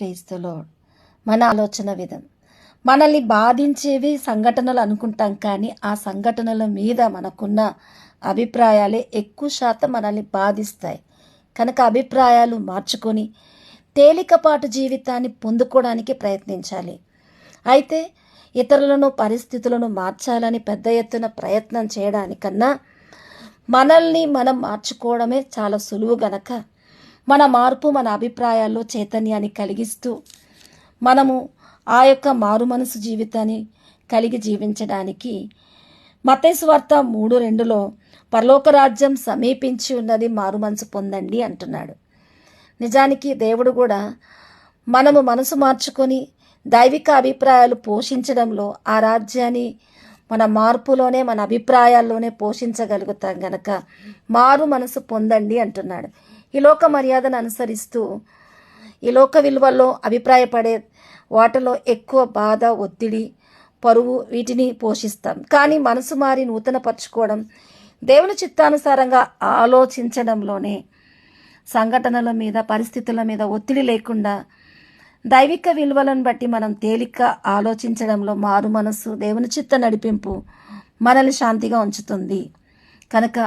ప్రేస్తులో మన ఆలోచన విధం. మనల్ని బాధించేవి సంఘటనలు అనుకుంటాం కానీ ఆ సంఘటనల మీద మనకున్న అభిప్రాయాలే ఎక్కువ శాతం మనల్ని బాధిస్తాయి. కనుక అభిప్రాయాలు మార్చుకొని తేలికపాటు జీవితాన్ని పొందుకోవడానికి ప్రయత్నించాలి. అయితే ఇతరులను పరిస్థితులను మార్చాలని పెద్ద ఎత్తున ప్రయత్నం చేయడానికన్నా మనల్ని మనం మార్చుకోవడమే చాలా సులువు గనక మన మార్పు మన అభిప్రాయాల్లో చైతన్యాన్ని కలిగిస్తూ మనము ఆ యొక్క మారు మనసు జీవితాన్ని కలిగి జీవించడానికి మతేశ్వార్త మూడు రెండులో పరలోక రాజ్యం సమీపించి ఉన్నది మారు మనసు పొందండి అంటున్నాడు. నిజానికి దేవుడు కూడా మనము మనసు మార్చుకొని దైవిక అభిప్రాయాలు పోషించడంలో ఆ రాజ్యాన్ని మన మార్పులోనే మన అభిప్రాయాల్లోనే పోషించగలుగుతాం గనక మారు మనసు పొందండి అంటున్నాడు. ఈ లోక మర్యాదను అనుసరిస్తూ ఈ లోక విలువల్లో అభిప్రాయపడే వాటిలో ఎక్కువ బాధ ఒత్తిడి పరువు వీటిని పోషిస్తాం. కానీ మనసు మారి నూతనపరచుకోవడం దేవుని చిత్తానుసారంగా ఆలోచించడంలోనే సంఘటనల మీద పరిస్థితుల మీద ఒత్తిడి లేకుండా దైవిక విలువలను బట్టి మనం తేలిక ఆలోచించడంలో మారు మనసు దేవుని చిత్త నడిపింపు మనల్ని శాంతిగా ఉంచుతుంది. కనుక